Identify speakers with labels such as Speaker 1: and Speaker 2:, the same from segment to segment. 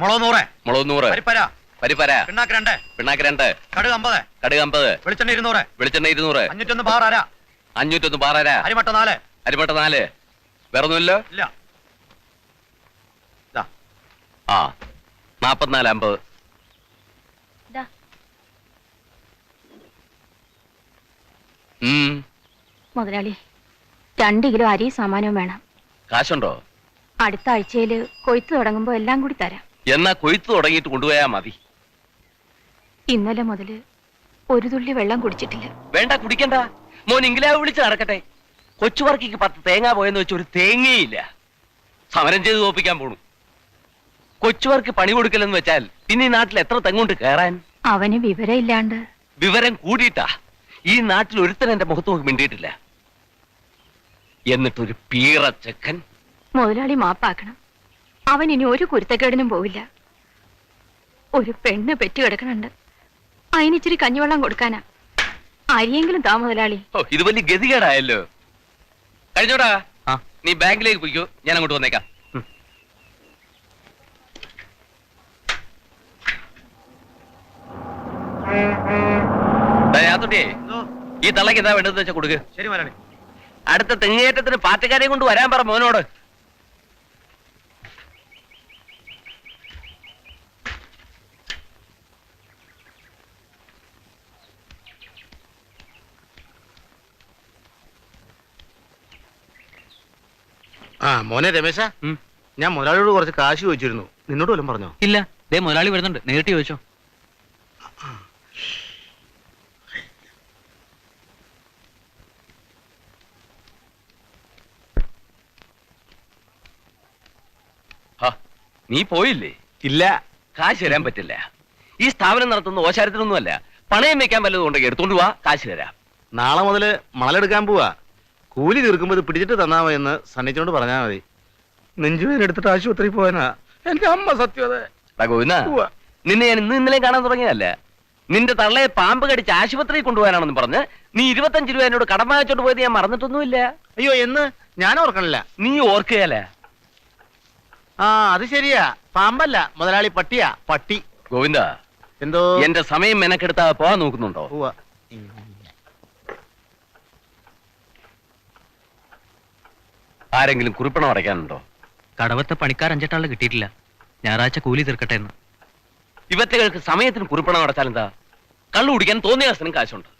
Speaker 1: മുളക് നൂറ്.
Speaker 2: മുളക് നൂറ്.
Speaker 1: പരിപ്പര.
Speaker 2: പരിപ്പര.
Speaker 1: പിണ്ണാക്ക് രണ്ട്.
Speaker 2: പിണ്ണാക്ക് രണ്ട്.
Speaker 1: കടുക് അമ്പത്.
Speaker 2: കടുക് അമ്പത്.
Speaker 1: വെളിച്ചെണ്ണ ഇരുന്നൂറ്.
Speaker 2: വെളിച്ചെണ്ണ ഇരുന്നൂറ്.
Speaker 1: അഞ്ഞൂറ്റൊന്ന് ബാർ അര.
Speaker 2: അഞ്ഞൂറ്റൊന്ന് പാറര
Speaker 1: അരിമട്ട നാല്.
Speaker 2: അരിമട്ട നാല്.
Speaker 1: ഇല്ല.
Speaker 2: ആ. നാപ്പത്തിനാല് അമ്പത്.
Speaker 3: മുതലാളി രണ്ട് കിലോ അരി സാമാനവും വേണം.
Speaker 2: കാശുണ്ടോ?
Speaker 3: അടുത്ത ആഴ്ചയിൽ കൊയ്ത്ത് തുടങ്ങുമ്പോ എല്ലാം കൂടി തരാം.
Speaker 2: എന്നാ കൊയ്ത്ത് തുടങ്ങിയിട്ട് കൊണ്ടുപോയാ മതി.
Speaker 3: ഇന്നലെ മുതൽ ഒരു തുള്ളി വെള്ളം കുടിച്ചിട്ടില്ല.
Speaker 2: വേണ്ട കുടിക്കണ്ട. മോൻ ഇംഗ്ലാവ് വിളിച്ച് നടക്കട്ടെ. കൊച്ചുവർക്കിക്ക് പത്ത് തേങ്ങ പോയെന്ന് വെച്ച് ഒരു തേങ്ങയില്ല. സമരം ചെയ്ത് തോപ്പിക്കാൻ പോണു. കൊച്ചുവർക്ക് പണി കൊടുക്കലെന്ന് വെച്ചാൽ പിന്നെ ഈ നാട്ടിൽ എത്ര തെങ്ങുണ്ട് കയറാൻ?
Speaker 3: അവന് വിവരമില്ലാണ്ട്.
Speaker 2: വിവരം കൂടിയിട്ടാ. ഈ നാട്ടിൽ ഒരുത്തൻ എന്റെ മുഖത്ത് നോക്കി മിണ്ടിയിട്ടില്ല. എന്നിട്ടൊരു പീറ ചെക്കൻ
Speaker 3: മുതലാളി മാപ്പാക്കണം. അവൻ ഇനി ഒരു കുരുത്തക്കേടിനും പോവില്ല. ഒരു പെണ്ണ് പെറ്റു കിടക്കണുണ്ട് അതിനിച്ചിരി കഞ്ഞിവെള്ളം കൊടുക്കാനാ. ആരെയെങ്കിലും താ മുതലാളി.
Speaker 2: ഓ ഇത് വലിയ ഗതികേടായല്ലോ. കഴിഞ്ഞോടാ? നീ ബാങ്കിലേക്ക് പോയിക്കോ ഞാൻ അങ്ങോട്ട് വന്നേക്കാം. ദാ യാത്രയെ ഈ തള്ളക്ക് എന്താ വേണ്ടതെന്ന് വെച്ചാൽ കൊടുക്ക്.
Speaker 1: ശരി മലയാളി.
Speaker 2: അടുത്ത തെങ്ങേറ്റത്തിന് പാർട്ടിക്കാരെയും കൊണ്ട് വരാൻ പറ മോനോട്.
Speaker 4: ആ മോനെ രമേശ. ഞാൻ മുതലാളിയോട് കുറച്ച് കാശ് ചോദിച്ചിരുന്നു. നിന്നോട് വല്ലതും പറഞ്ഞോ?
Speaker 5: ഇല്ല. ദേ മുതലാളി വരുന്നുണ്ട്. നേരിട്ട് ചോദിച്ചോ.
Speaker 2: ഹാ, നീ പോയില്ലേ?
Speaker 4: ഇല്ല.
Speaker 2: കാശ് തരാൻ പറ്റില്ല. ഈ സ്ഥാപനം നടത്തുന്ന ഓശാരത്തിനൊന്നുമല്ല. പണയം വെക്കാൻ വല്ലതും ഉണ്ടെങ്കിൽ എടുത്തോണ്ട് പോവാ കാശ് തരാം.
Speaker 4: നാളെ മുതൽ മണലെടുക്കാൻ പോവാ. കൂലി തീർക്കുമ്പോൾ ഇത് പിടിച്ചിട്ട് തന്നാ എന്ന് സന്നിച്ചോണ്ട് പറഞ്ഞാ മതി. നെഞ്ചുവേദന എടുത്തിട്ട് ആശുപത്രി പോവാനാ. എന്റെ അമ്മ സത്യത
Speaker 2: നിന്നെ ഞാൻ ഇന്ന് ഇന്നലെ കാണാൻ തുടങ്ങിയതല്ല? നിന്റെ തള്ളയെ പാമ്പ് കടിച്ച് ആശുപത്രിയിൽ കൊണ്ടുപോകാനാണെന്ന് പറഞ്ഞ് നീ ഇരുപത്തഞ്ച് രൂപ എന്നോട് കടം വാങ്ങിച്ചോണ്ട് പോയത് ഞാൻ മറന്നിട്ടൊന്നുമില്ല.
Speaker 4: അയ്യോ എന്ന് ഞാൻ ഓർക്കണില്ല.
Speaker 2: നീ ഓർക്കുകയല്ല?
Speaker 4: ആ അത് ശരിയാ. പാമ്പല്ല മുതലാളി പട്ടിയാ. പട്ടി.
Speaker 2: ഗോവിന്ദ
Speaker 4: എന്തോ?
Speaker 2: എന്റെ സമയം മെനക്കെടുത്താ പോവാൻ നോക്കുന്നുണ്ടോ?
Speaker 4: ഉവ്വ.
Speaker 2: ആരെങ്കിലും കുറിപ്പണം അടയ്ക്കാനുണ്ടോ?
Speaker 5: കടവത്തെ പണിക്കാർ അഞ്ചെട്ടാളെ കിട്ടിയിട്ടില്ല. ഞായറാഴ്ച കൂലി തീർക്കട്ടെ എന്ന്.
Speaker 2: ഇവറ്റകൾക്ക് സമയത്തിന് കുറിപ്പണം അടച്ചാൽ എന്താ കള്ളു കുടിക്കാൻ തോന്നിയ അവസരം കാശുണ്ട്.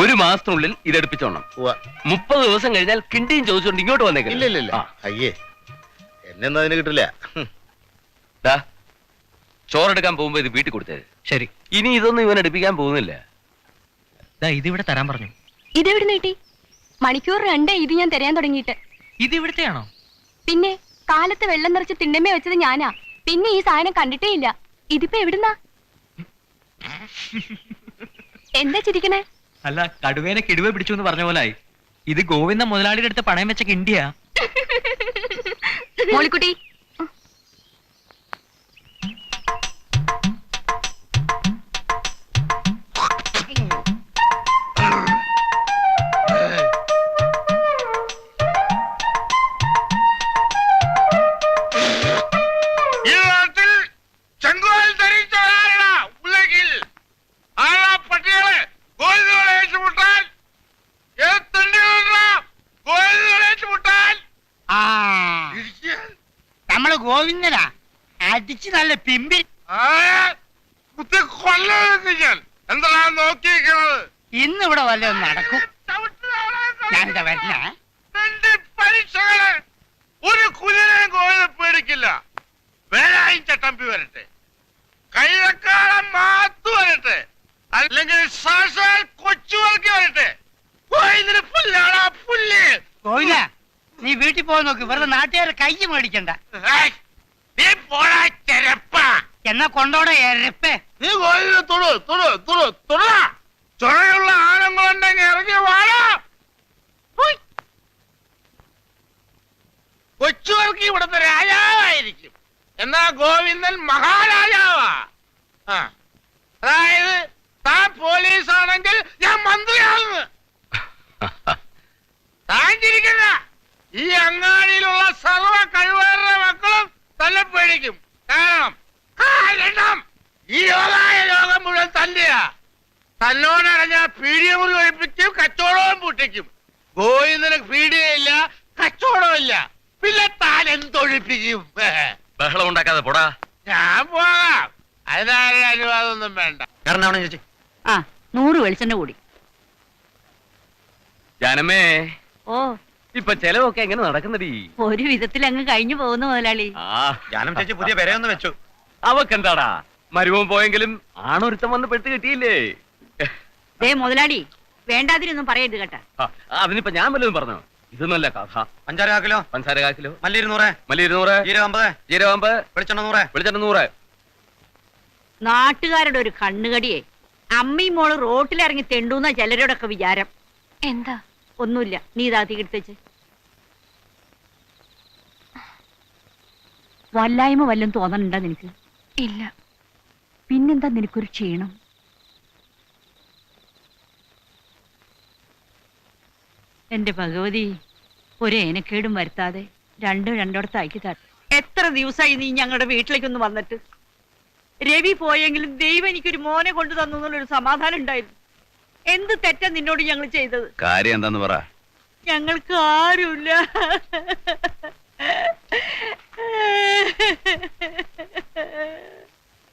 Speaker 2: ഒരു മാസത്തിനുള്ളിൽ ഇതെടുപ്പിച്ചോണം.
Speaker 4: എടുപ്പിച്ചോണം
Speaker 2: മുപ്പത് ദിവസം കഴിഞ്ഞാൽ കിണ്ടിയും ചോദിച്ചോണ്ട് ഇങ്ങോട്ട് വന്നേക്കില്ല
Speaker 4: ഇല്ല ഇല്ല ഇല്ല. അയ്യേ എന്നൊന്നും അതിന് കിട്ടില്ല.
Speaker 2: ചോറെടുക്കാൻ പോകുമ്പോ ഇത് വീട്ടിൽ കൊടുത്തേ.
Speaker 5: ശരി.
Speaker 2: ഇനി ഇതൊന്നും ഇവൻ എടുപ്പിക്കാൻ പോകുന്നില്ല.
Speaker 5: ഇതിവിടെ തരാൻ പറഞ്ഞു.
Speaker 3: ഇതെവിടെ നീട്ടി മണിക്കൂർ രണ്ടേ ഇത് ഞാൻ തരാൻ തുടങ്ങിയിട്ട്.
Speaker 5: ഇത് ഇവിടുത്തെയാണോ?
Speaker 3: പിന്നെ കാലത്ത് വെള്ളം നിറച്ച് തിണ്ണമേ വെച്ചത് ഞാനാ. പിന്നെ ഈ സാധനം കണ്ടിട്ടേ ഇല്ല. ഇതിപ്പോ എവിടുന്നാ? എന്താ ചിരിക്കണേ?
Speaker 5: അല്ല കടുവേനെ കിടുവ പിടിച്ചു എന്ന് പറഞ്ഞ പോലായി. ഇത് ഗോവിന്ദ മുതലാളിയുടെ അടുത്ത് പണയം വെച്ച കിണ്ടിയാ
Speaker 3: മോളിക്കുട്ടി
Speaker 6: നമ്മൾ ഗോവിന്ദനാ? അടിച്ച് നല്ല പിമ്പി
Speaker 7: കുത്തി കൊല്ലൊക്കെ ഞാൻ. എന്താണ് നോക്കിയിരിക്കുന്നത്?
Speaker 6: ഇന്ന് ഇവിടെ വല്ലതും നടക്കും. ഞാനിതാ വരണേ.
Speaker 7: പരീക്ഷകൾ ഒരു കുതിരയും കോഴിനെ പേടിക്കില്ല. വേലായും ചട്ടമ്പി വരട്ടെ. കൈതക്കാലം മാത്തു വരട്ടെ. അല്ലെങ്കിൽ സാക്ഷാൽ കൊച്ചുവർക്ക് വരട്ടെ. കോയിലിന് പുല്ലാണ് പുല്ല്.
Speaker 6: ഗോവിന്ദ നീ വീട്ടിൽ പോകാൻ നോക്ക്. വെറുതെ നാട്ടുകാരെ കൈ മേടിക്കണ്ട.
Speaker 7: നീ പോടാ ചെരപ്പ.
Speaker 6: എന്നാ കൊണ്ടോടെ എരപ്പേ
Speaker 7: നീ കോയിലിന് തൊടു തൊടു തൊടു തൊട. ചുഴയുള്ള ആണുങ്ങളുണ്ടെങ്കിൽ ഇറങ്ങി വാടാ. ഹുയ്. ഇവിടുത്തെ രാജാവായിരിക്കും. എന്നാ ഗോവിന്ദൻ മഹാരാജാവാ. ആ. അതായത് താൻ പോലീസ് ആണെങ്കിൽ ഞാൻ മന്ത്രിയാണെന്ന് താൻ ചിരിക്കണ്ട. ഈ അങ്ങാടിയിലുള്ള സർവ കഴിവേറെ മക്കളും തന്നെ പേടിക്കും. കാരണം കാരണം ഈ ലോകായ ലോകം മുഴുവൻ തന്റെയാ തന്നോടറിഞ്ഞ പീഡിയമുറി ഒഴിപ്പിക്കും കച്ചവടവും പൂട്ടിക്കും. ഗോവിന്ദന് പീഡിയയില്ല കച്ചവടമില്ല പിന്നെ താൻ എന്തൊഴിപ്പിക്കും?
Speaker 2: ബഹളം ഉണ്ടാക്കാതെ പോടാ.
Speaker 7: ഞാൻ പോകാം. അതിനാരുടെ അനുവാദമൊന്നും വേണ്ട.
Speaker 4: കാരണം ചേച്ചി.
Speaker 8: ആ നൂറ് വെളിച്ചെണ്ണ കൂടി.
Speaker 2: ജനമേ
Speaker 8: ഓ.
Speaker 2: ഇപ്പൊ ചെലവൊക്കെ എങ്ങനെ നടക്കുന്നടി?
Speaker 8: ഒരു വിധത്തിൽ അങ്ങ് കഴിഞ്ഞു പോകുന്നു മുതലാളി.
Speaker 2: ആ.
Speaker 4: ജാനം ചേച്ചി പുതിയ പെരയൊന്ന് വെച്ചു.
Speaker 2: അവക്കെന്താടാ? മരുമോൻ പോയെങ്കിലും ആണൊരുത്തം വന്ന് പെട്ട് കിട്ടിയില്ലേ?
Speaker 8: ദേ മുതലാളി വേണ്ടാതിരൊന്നും പറയരുത് കേട്ടാ.
Speaker 2: ആ, അതിനിപ്പോ ഞാൻ വല്ലതും പറഞ്ഞോ? ഇതൊന്നല്ല കഥ.
Speaker 4: അഞ്ചാറ് കാക്കിലോ
Speaker 2: പഞ്ചാര കാക്കിലോ കിലോ.
Speaker 4: മല്ലി ഇരുന്നൂറ്.
Speaker 2: മല്ലി ഇരുന്നൂറ്.
Speaker 4: ജീരകം അമ്പത്
Speaker 2: ജീരകമ്പ്.
Speaker 4: വെളിച്ചെണ്ണ നൂറ്
Speaker 2: വെളിച്ചെണ്ണ നൂറ്.
Speaker 8: നാട്ടുകാരുടെ ഒരു കണ്ണുകടിയെ അമ്മയും മോൾ റോട്ടിലിറങ്ങി തെണ്ടൂന്ന ചിലരോടൊക്കെ വിചാരം.
Speaker 9: എന്താ?
Speaker 8: ഒന്നുമില്ല. നീ ഇതാ എടുത്തേച്ച് വല്ലായ്മ വല്ലതും തോന്നണുണ്ടോ നിനക്ക്?
Speaker 9: ഇല്ല.
Speaker 8: പിന്നെന്താ നിനക്കൊരു ക്ഷീണം? എന്റെ ഭഗവതി ഒരു ഏനക്കേടും വരുത്താതെ രണ്ടും രണ്ടിടത്താക്കി തട്ട എത്ര ദിവസമായി നീ ഞങ്ങളുടെ വീട്ടിലേക്കൊന്ന് വന്നിട്ട്? രവി പോയെങ്കിലും ദൈവം എനിക്കൊരു മോനെ കൊണ്ടു തന്നു എന്നുള്ളൊരു സമാധാനം ഉണ്ടായിരുന്നു. എന്ത് തെറ്റാ നിന്നോട് ഞങ്ങൾ ചെയ്തത്?
Speaker 10: കാര്യം എന്താന്ന് പറ.
Speaker 8: ഞങ്ങൾക്ക് ആരുമില്ല.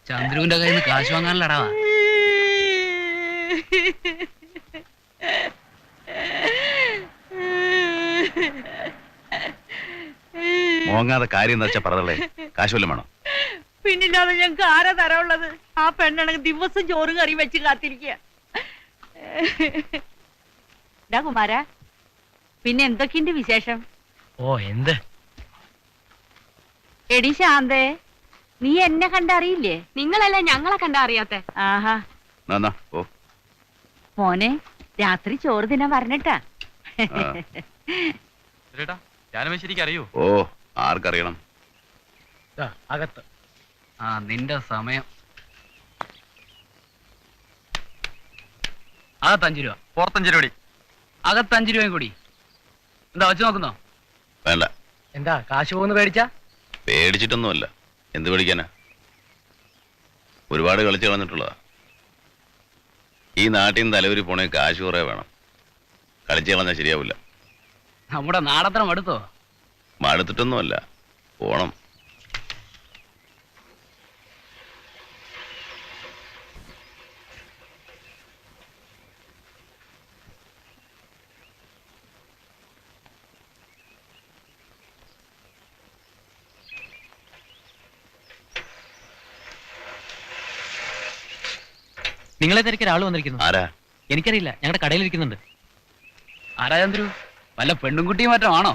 Speaker 5: ചന്ദ്രുവിന്റെ കയ്യിൽ നിന്ന് കാശ് വാങ്ങാനല്ലടാ
Speaker 10: മോങ്ങാതെ കാര്യം എന്താ വെച്ചാ പറഞ്ഞേ കാശ് വല്ലതും വേണോ?
Speaker 8: പിന്നില്ലാതെ ഞങ്ങൾക്ക് ആരാ തരാനുള്ളത്? ആ പെണ്ണാണെങ്കിൽ ദിവസം ചോറും കറിയും വെച്ച് കാത്തിരിക്കുക. ഡാ കുമാര. പിന്നെ എന്തൊക്കെയുണ്ട് വിശേഷം?
Speaker 5: ഓ എന്ത്?
Speaker 8: എടി ശാന്തേ നീ എന്നെ കണ്ടറിയില്ലേ?
Speaker 9: നിങ്ങളല്ല ഞങ്ങളെ കണ്ടറിയാത്ത? അറിയാത്തെ
Speaker 8: ആഹാ
Speaker 10: ഓ
Speaker 8: മോനെ രാത്രി ചോറ് തിന്നാൻ പറഞ്ഞിട്ടാ.
Speaker 5: ചേട്ടാ അറിയോ
Speaker 10: ഓ ആർക്കറിയണം?
Speaker 5: അകത്ത്. ആ നിന്റെ സമയം. അകത്ത് അഞ്ചു രൂപ പുറത്തഞ്ച് രൂപ അകത്ത് അഞ്ചു രൂപയും കൂടി. എന്താ വെച്ച് നോക്കുന്നോ?
Speaker 10: വേണ്ട.
Speaker 5: എന്താ കാശ് പോകുന്നു പേടിച്ചാ?
Speaker 10: പേടിച്ചിട്ടൊന്നുമല്ല. എന്ത് പേടിക്കാനാ? ഒരുപാട് കളിച്ചു കളഞ്ഞിട്ടുള്ളതാ. ഈ നാട്ടിൽ നിന്ന് തലവരി പോണേ കാശ് കുറെ വേണം. കളിച്ചു കളഞ്ഞാൽ ശരിയാവില്ല.
Speaker 5: നമ്മുടെ നാടത്ര മടുത്തോ
Speaker 10: മടുത്തിട്ടൊന്നുമല്ല. പോണം.
Speaker 5: നിങ്ങളെ തിരക്കി ഒരാൾ വന്നിരിക്കുന്നു.
Speaker 10: ആരാ?
Speaker 5: എനിക്കറിയില്ല. ഞങ്ങളുടെ കടയിൽ ഇരിക്കുന്നുണ്ട് ആരാ ചന്ദ്രു? വല്ല പെണ്ണും കുട്ടിയും മറ്റോ ആണോ?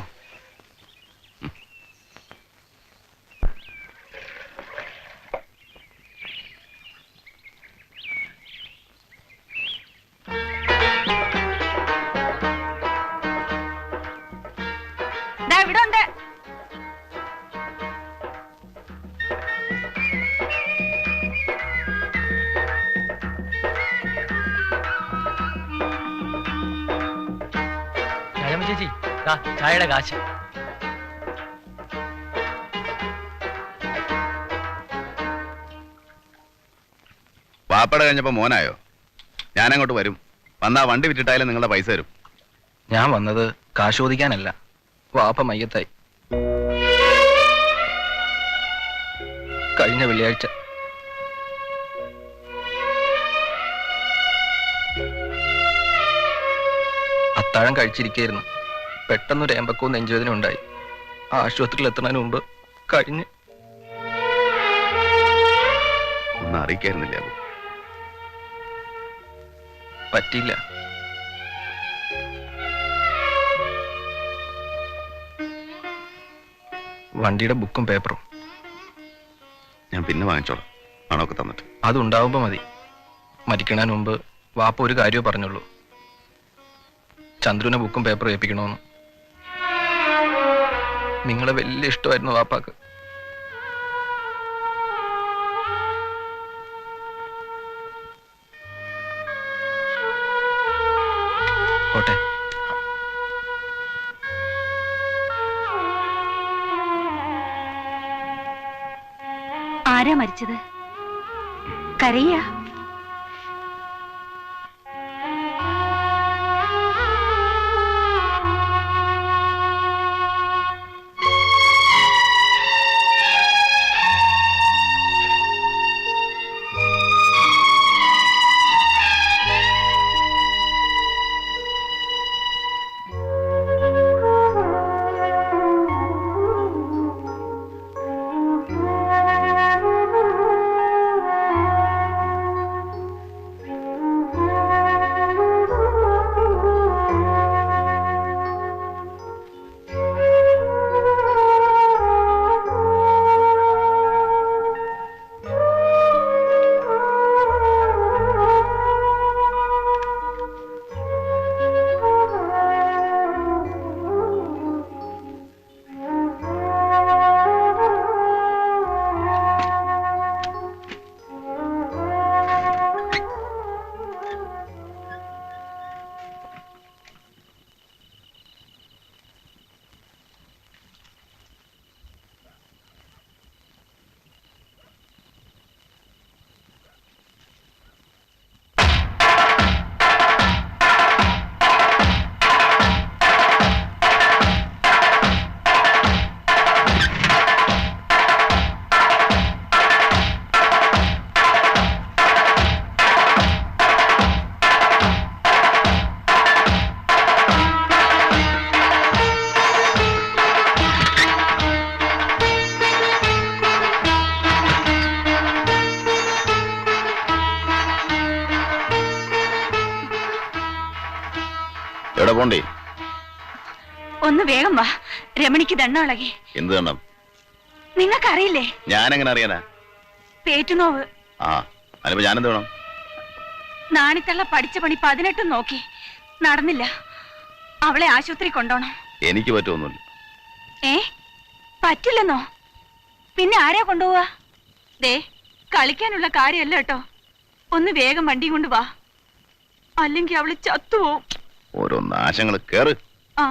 Speaker 5: ചായയുടെ കാശ്.
Speaker 10: വാപ്പട കഴിഞ്ഞപ്പോ മോനായോ? ഞാനങ്ങോട്ട് വരും. വന്നാ വണ്ടി വിറ്റിട്ടായാലും നിങ്ങളുടെ പൈസ തരും.
Speaker 11: ഞാൻ വന്നത് കാശ് ചോദിക്കാനല്ല. വാപ്പ മയ്യത്തായി. കഴിഞ്ഞ വെള്ളിയാഴ്ച. അത്താഴം കഴിച്ചിരിക്കുകയായിരുന്നു പെട്ടെന്നൊരു ഏമ്പക്കവും നെഞ്ചുവേദന ഉണ്ടായി. ആശുപത്രിയിൽ എത്തുന്നതിന് മുമ്പ് കഴിഞ്ഞ്.
Speaker 10: ഒന്നും അറിയിക്കായിരുന്നില്ല അബു.
Speaker 11: പറ്റിയില്ല. വണ്ടിയുടെ ബുക്കും പേപ്പറും.
Speaker 10: ഞാൻ പിന്നെ വാങ്ങിച്ചോളാം. പണമൊക്കെ തന്നിട്ട്.
Speaker 11: അതുണ്ടാവുമ്പോ മതി. മരിക്കണതിന് മുമ്പ് വാപ്പ ഒരു കാര്യമേ പറഞ്ഞുള്ളൂ. ചന്ദ്രുവിനെ ബുക്കും പേപ്പറും ഏൽപ്പിക്കണമെന്ന് നിങ്ങളെ വലിയ ഇഷ്ടമായിരുന്നു വാപ്പാക്ക്. പോട്ടെ.
Speaker 9: ആരാ മരിച്ചത്? കരയ്യ
Speaker 10: എവിടെ പോണ്ടേ?
Speaker 9: ഒന്ന് വേഗം വാ. രമണിക്ക് ദണ്ണ ഇളകി
Speaker 10: എന്ത് നിങ്ങൾക്ക്
Speaker 9: നിങ്ങൾക്കറിയില്ലേ?
Speaker 10: ഞാൻ എങ്ങനെ അറിയാനാ?
Speaker 9: പേറ്റുനോവ്.
Speaker 10: ആ ഞാൻ ഞാനെന്ത് വേണം?
Speaker 9: നാണിത്തള്ള പഠിച്ച പണി പതിനെട്ടും നോക്കി. നടന്നില്ല. അവളെ ആശുപത്രി കൊണ്ടോണം.
Speaker 10: എനിക്ക് പറ്റുമൊന്നുമില്ല
Speaker 9: ഏ? പറ്റില്ലെന്നോ? പിന്നെ ആരാ കൊണ്ടുപോവാ? ദേ കളിക്കാനുള്ള കാര്യമല്ല കേട്ടോ. ഒന്ന് വേഗം വണ്ടി കൊണ്ടുവാ അല്ലെങ്കിൽ അവൾ ചത്തുപോവും.
Speaker 10: ഓരോ നാശങ്ങൾ കേറ്.
Speaker 9: ആ.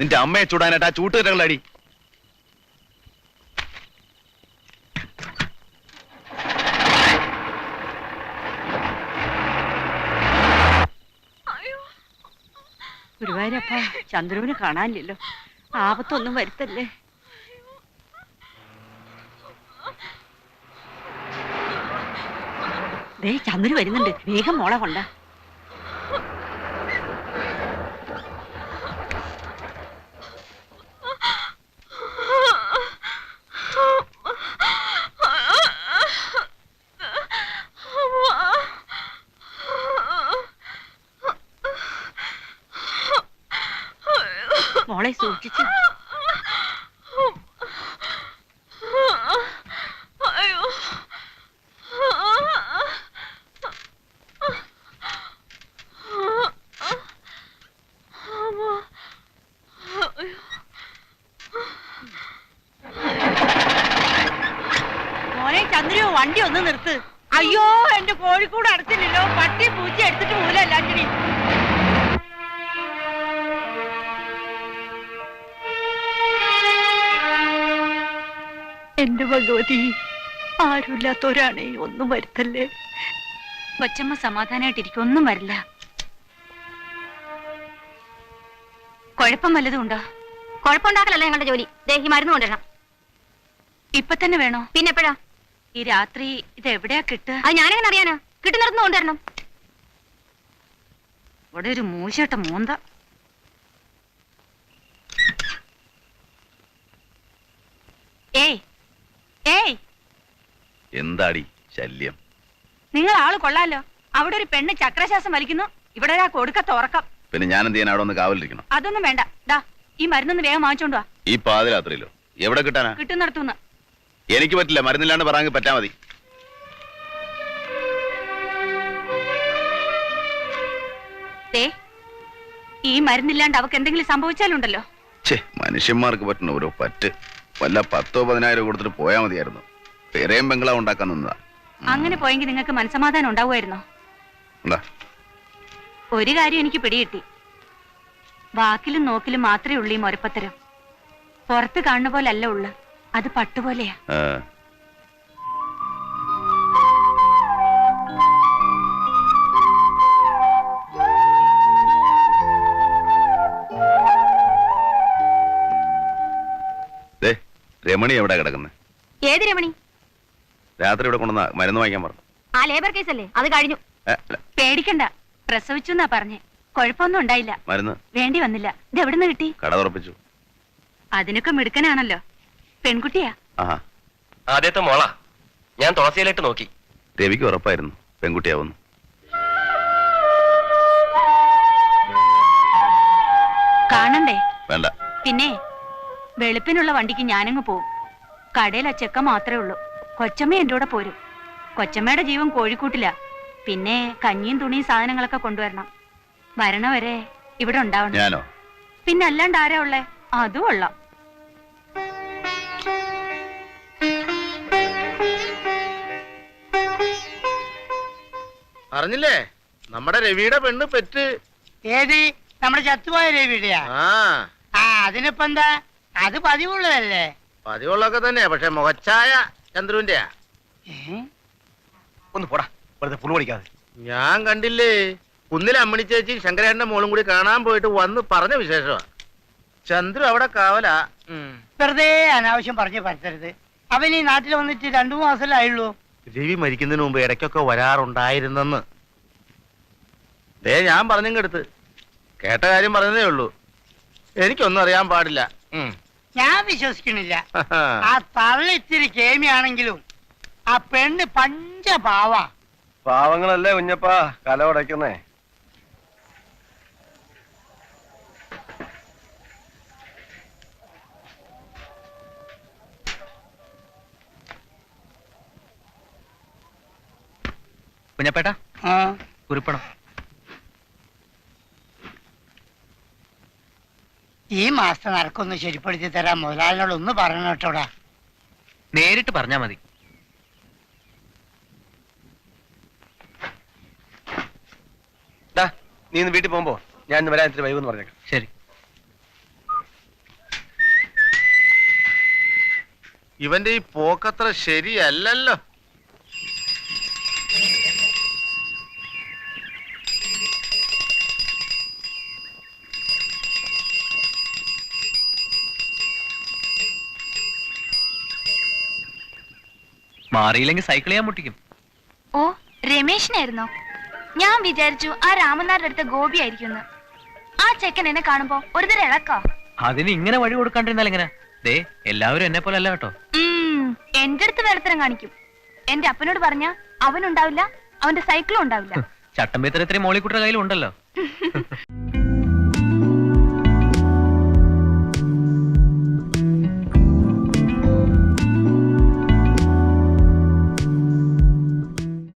Speaker 10: നിന്റെ അമ്മയെ ചൂടാനായിട്ട് ആ ചൂട്ടുകരകളടി
Speaker 8: ഗുരുവായൂരപ്പ ചന്ദ്രുവിനെ കാണാനില്ലല്ലോ. ആപത്തൊന്നും വരുത്തല്ലേ. ദേ ചന്ദ്രു വരുന്നുണ്ട്. വേഗം മോളെ കൊണ്ട. മോളെ സൂക്ഷിച്ചു. മോനെ ചന്ദ്രു വണ്ടി ഒന്ന് നിർത്ത്. അയ്യോ എന്റെ കോഴിക്കൂട് അടച്ചില്ലല്ലോ. പട്ടി പൂച്ച എടുത്തിട്ട് പോലല്ല എല്ലാറ്റിനും എന്റെ ഭഗവതി ആരുമില്ലാത്തവരാണേ ഒന്നും വരുത്തല്ലേ?
Speaker 9: കൊച്ചമ്മ സമാധാനമായിട്ടിരിക്കും ഒന്നും വരില്ല. കുഴപ്പം വല്ലതും ഉണ്ടോ?
Speaker 12: കുഴപ്പമുണ്ടാക്കലല്ല ഞങ്ങളുടെ ജോലി. ദേഹി മരുന്ന് കൊണ്ടുവരണം.
Speaker 9: ഇപ്പൊ തന്നെ വേണോ?
Speaker 12: പിന്നെ എപ്പോഴാ?
Speaker 9: ഈ രാത്രി ഇത് എവിടെയാ കിട്ടുക?
Speaker 12: അത് ഞാനെങ്ങനെ അറിയാനാ? കിട്ടുന്നിടത്തുനിന്ന് കൊണ്ടുവരണം.
Speaker 9: ഇവിടെ ഒരു മൂശട്ട മൂന്ത. ഏയ് ഏയ്.
Speaker 10: എന്താടി ശല്യം?
Speaker 9: നിങ്ങൾ ആൾ കൊള്ളാലോ. അവിടെ ഒരു പെണ്ണ് ചക്രശ്വാസം വലിക്കുന്നു. ഇവിടെ ഒരാ ഒടുക്കത്ത് ഉറക്കം.
Speaker 10: പിന്നെ ഞാൻ എന്ത് ചെയ്യാൻ അവിടെ ഒന്ന് കാവലിരിക്കണം?
Speaker 9: അതൊന്നും വേണ്ട. ദാ ഈ മരുന്നൊന്ന് വേഗം വാങ്ങിച്ചോണ്ടുവാ
Speaker 10: ഈ പാതിരാത്രിയിലോ? എവിടെ കിട്ടാനാ?
Speaker 9: കിട്ടുന്നിടത്തുനിന്ന്.
Speaker 10: എനിക്ക് പറ്റില്ല. മരുന്നില്ലാണ്ട് പറയാൻ പറ്റാ മതി.
Speaker 9: ഈ മരുന്നില്ലാണ്ട് അവക്ക് എന്തെങ്കിലും സംഭവിച്ചാലുണ്ടല്ലോ.
Speaker 10: മനുഷ്യന്മാർക്ക് പറ്റുന്ന ഓരോ പറ്റ്. വല്ല പത്തോ പതിനായിരം കൊടുത്തിട്ട് പോയാ മതിയായിരുന്നു. പേരെയും ബംഗ്ലാവ് ഉണ്ടാക്കാൻ നിന്നതാ.
Speaker 9: അങ്ങനെ പോയെങ്കിൽ നിങ്ങൾക്ക് മനസമാധാനം ഉണ്ടാവുമായിരുന്നോ? ഒരു കാര്യം എനിക്ക് പിടികിട്ടി. വാക്കിലും നോക്കിലും മാത്രമേ ഉള്ളൂ ഈ മൊരപ്പത്തരം. പുറത്ത് കാണുന്ന പോലെ അല്ല ഉള്ളു. അത് പട്ടുപോലെയാ.
Speaker 10: രമണി എവിടെ കിടക്കുന്നത്
Speaker 12: ഏത് രമണി?
Speaker 10: രാത്രി ഇവിടെ കൊണ്ടുവന്ന മരുന്ന് വാങ്ങിക്കാൻ പറഞ്ഞു.
Speaker 12: ആ ലേബർ കേസ് അല്ലേ? അത് കഴിഞ്ഞു.
Speaker 9: പേടിക്കണ്ട. പ്രസവിച്ചു എന്നാ പറഞ്ഞേ. കുഴപ്പമൊന്നും ഉണ്ടായില്ല.
Speaker 10: മരുന്ന്?
Speaker 9: വേണ്ടി വന്നില്ല. ഇത് എവിടുന്ന് കിട്ടി?
Speaker 10: കട തുറപ്പിച്ചു.
Speaker 9: അതിനൊക്കെ മിടുക്കനാണല്ലോ. പെൺകുട്ടിയാ?
Speaker 10: ആഹാ.
Speaker 2: ആദ്യത്തെ മോളാ. ഞാൻ തുളസിയിലിട്ട് നോക്കി.
Speaker 10: രവിക്ക് ഉറപ്പായിരുന്നു. പെൺകുട്ടിയാവുന്നു.
Speaker 9: കാണണ്ടേ?
Speaker 10: വേണ്ട.
Speaker 9: പിന്നെ വെളുപ്പിനുള്ള വണ്ടിക്ക് ഞാനങ്ങ് പോവും. കടയിൽ ആ ചെക്ക മാത്രമേ ഉള്ളൂ. കൊച്ചമ്മ എന്റെ കൂടെ പോരും. കൊച്ചമ്മയുടെ ജീവൻ കോഴിക്കൂട്ടില്ല പിന്നെ കഞ്ഞിയും തുണിയും സാധനങ്ങളൊക്കെ കൊണ്ടുവരണം. വരണവരെ ഇവിടെ ഉണ്ടാവണം.
Speaker 10: ഞാനോ?
Speaker 9: പിന്നെ അല്ലാണ്ട് ആരാ ഉള്ളേ? അതും കൊള്ളാം.
Speaker 4: അറിഞ്ഞില്ലേ? നമ്മുടെ രവിയുടെ പെണ്ണ് പെറ്റ്.
Speaker 6: ഏത്? നമ്മുടെ ചത്തുപോയ രവിയുടെയാ?
Speaker 4: ആ.
Speaker 6: ആ അതിനിപ്പോ എന്താ? അത് പതിവുള്ളതല്ലേ?
Speaker 4: പതിവുള്ളൊക്കെ തന്നെയാ പക്ഷെ മുഖച്ചായ ചന്ദ്രുവിന്റെയാ.
Speaker 6: ഏ?
Speaker 2: ഒന്ന് പോടാ വെറുതെ പുളു പഠിക്കാതെ
Speaker 4: ഞാൻ കണ്ടില്ലേ കുന്നിലെ അമ്മണി ചേച്ചി ശങ്കരേട്ടന്റെ മോളും കൂടി കാണാൻ പോയിട്ട് വന്ന് പറഞ്ഞ വിശേഷമാ. ചന്ദ്രു അവിടെ കാവലാ. ഉം.
Speaker 6: വെറുതെ അനാവശ്യം പറഞ്ഞു പരത്തരുത്. അവൻ ഈ നാട്ടിൽ വന്നിട്ട് രണ്ടു മാസമല്ലേ ആയുള്ളൂ?
Speaker 4: രവി മരിക്കുന്നതിന് മുമ്പ് ഇടയ്ക്കൊക്കെ വരാറുണ്ടായിരുന്നെന്ന്. ദേ ഞാൻ പറഞ്ഞെടുത്ത് കേട്ട കാര്യം പറഞ്ഞതേ ഉള്ളൂ. എനിക്കൊന്നും അറിയാൻ പാടില്ല. ഉം.
Speaker 6: ഞാൻ വിശ്വസിക്കണില്ല. ആ തള്ളി ഇത്തിരി കേമിയാണെങ്കിലും ആ പെണ്ണ് പഞ്ചപാവ
Speaker 2: പാവങ്ങളല്ലേ കുഞ്ഞപ്പാ കല ഉടയ്ക്കുന്നേ?
Speaker 5: കുഞ്ഞപ്പേട്ടാ
Speaker 6: ആ.
Speaker 5: കുറിപ്പണം.
Speaker 6: ഈ മാസത്തെ നടക്കൊന്ന് ശരിപ്പെടുത്തി തരാൻ മുതലാളിനോട് ഒന്ന് പറയണം കേട്ടോടാ.
Speaker 5: നേരിട്ട് പറഞ്ഞാ മതി.
Speaker 2: നീ ഇന്ന് വീട്ടിൽ പോകുമ്പോ ഞാൻ ഇന്ന് വരാൻ ഇത്തിരി വൈകുന്ന് പറഞ്ഞേക്കാം.
Speaker 5: ശരി.
Speaker 4: ഇവന്റെ ഈ പോക്കത്ര ശരിയല്ലല്ലോ.
Speaker 5: മാറിയില്ലെങ്കിൽ സൈക്കിൾ ചെയ്യാൻ മുട്ടിക്കും.
Speaker 12: ഓ രമേശിനായിരുന്നോ? ഞാൻ വിചാരിച്ചു ആ രാമനാരുടെ അടുത്ത ഗോപി ആയിരിക്കും ആ ചെക്കൻ എന്നെ കാണുമ്പോ ഒരു തരം ഇളക്കോ?
Speaker 5: അതിന് ഇങ്ങനെ വഴി കൊടുക്കാണ്ടിരുന്നാൽ എങ്ങനെ? ദേ എല്ലാവരും എന്നെ പോലെ അല്ല കേട്ടോ.
Speaker 12: ഉം, എന്റെ അടുത്ത് വേലത്തരം കാണിക്കും. എന്റെ അപ്പനോട് പറഞ്ഞ അവനുണ്ടാവില്ല അവന്റെ സൈക്കിളും ഉണ്ടാവില്ല.
Speaker 5: ചട്ടമ്പേത്തരത്തിന് മോളിക്കുട്ടിയുടെ കയ്യിലുണ്ടല്ലോ.